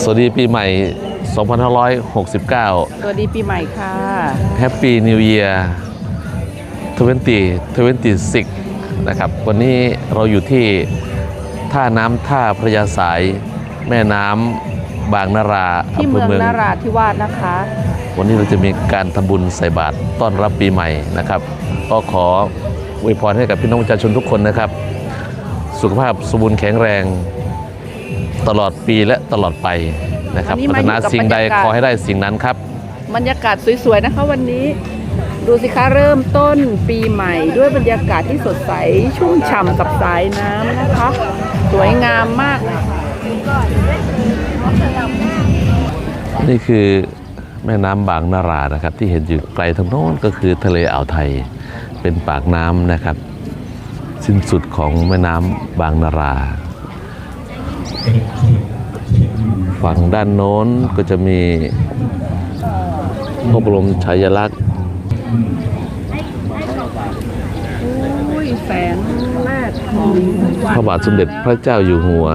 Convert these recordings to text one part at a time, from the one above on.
สวัสดีปีใหม่ 2569 สวัสดีปีใหม่ค่ะ Happy New Year 2026 นะครับ วันนี้เราอยู่ที่ท่าน้ำท่าพระยาสายแม่น้ำบางนาราที่ภเมืองนาราธิวาสนะคะ วันนี้เราจะมีการทำบุญใส่บาตรต้อนรับปีใหม่นะครับ ก็ขออวยพรให้กับพี่น้องประชาชนทุกคนนะครับ สุขภาพสมบูรณ์แข็งแรง ตลอดปีและตลอดไปนะครับวันนี้ปรารถนามาอยู่กับสิ่งใดบรรยากาศขอให้ได้สิ่งนั้นครับบรรยากาศสวยๆนะคะวันนี้ดูสิคะเริ่มต้นปีใหม่ ด้วยบรรยากาศที่สดใสชุ่มฉ่ำกับสายน้ำนะคะ สวยงามมากเลยนี่คือแม่น้ำบางนารานะครับ ที่เห็นอยู่ไกลทางโน้นก็คือทะเลอ่าวไทยเป็นปากน้ำนะครับ สิ้นสุดของแม่น้ำบางนารา ฝั่งด้านโน้นก็จะมีพระบรมฉายาลักษณ์อุ้ยแสงแรกของพระบาทสมเด็จพระเจ้าอยู่หัว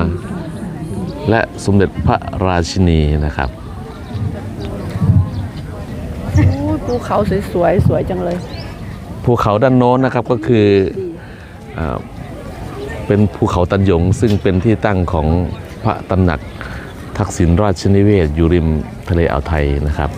และสมเด็จพระราชินีนะครับอุ้ยภูเขาสวยๆสวยจังเลยภูเขาด้านโน้นนะครับก็คือเออเป็นภูเขาตันหยงซึ่งเป็นที่ตั้งของ พระตำหนักทักษิณราชนิเวศอยู่ริมทะเลอ่าวไทยนะครับ